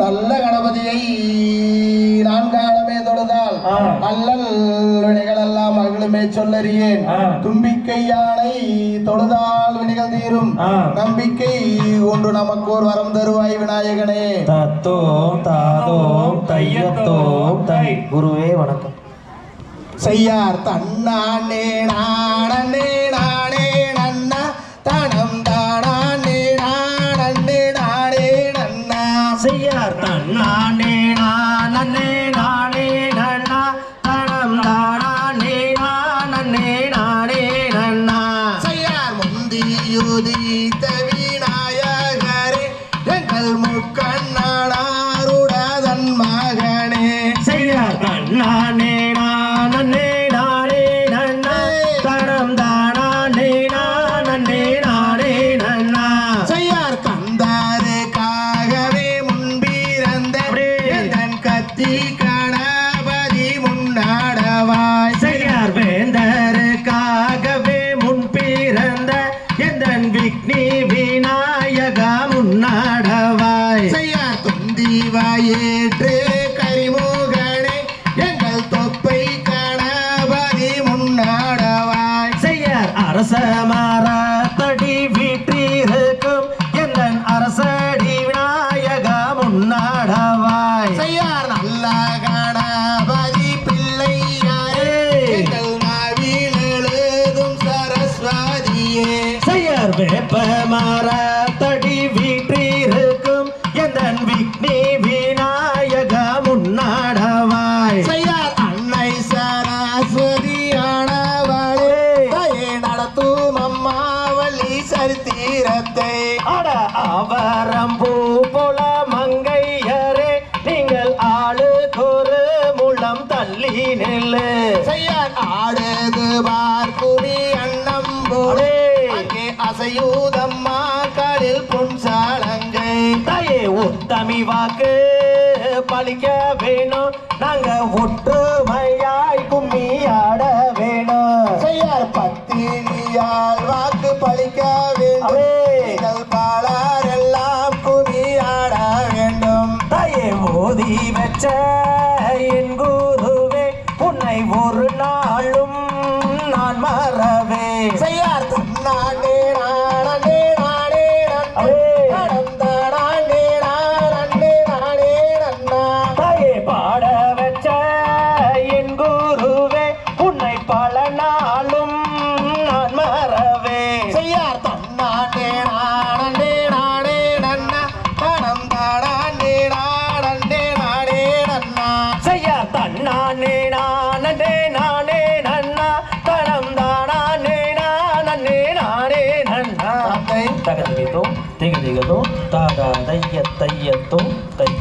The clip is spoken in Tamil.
நல்ல கணபதியை நான்காலமே தொழுதால் ஆ. நல்லல் வினைகள் எல்லாம் மகிழுமே சொல்லறியேன். தும்பிக்கை யானை தொழுதால் வினைகள் தீரும். நம்பிக்கை ஒன்று நமக்கு ஒரு வரம் தருவாய் விநாயகனே தத்தோம் தாதோம் தையத்தோம் தை குருவே வணக்கம் செய்யார் தன்னானே நானே நானே தன்னானே நானே நானே நன்னா தனம் தானே நானே நானே நன்னா செய்யார் முந்தியுதித்த விநாயகரே எங்கள் முக்கண்ணாருடதன் மகனே. செய்யார் தன்னானே அரச மரத்தடி வீற்றிருக்கும் எந்தன் அரசடி விநாயகா முன்னாடவாய். செய்யார் நல்ல கணபதி பிள்ளையாரே. நாவில் எழுதும் சரஸ்வதியே. செய்யார் வேப்ப மரத்தடி சரித்திரத்தை அட அவரம் பூ போல மங்கையரே நீங்கள் ஆளுக்கொரு முழம் தள்ளி நெல்லு. செய்யார் ஆடுது பார்க்குமி அன்னம் போலே. அங்கே அசையூதம்மா கடல் பொன்சாலங்கை தாயே உத்தமி வாக்கு பழிக்க வேணும். நாங்க ஒற்றுமையாய் செய்யார் తగదిగితో తెగదిగతో తాగా దయ్య తయ్యతో తయ్య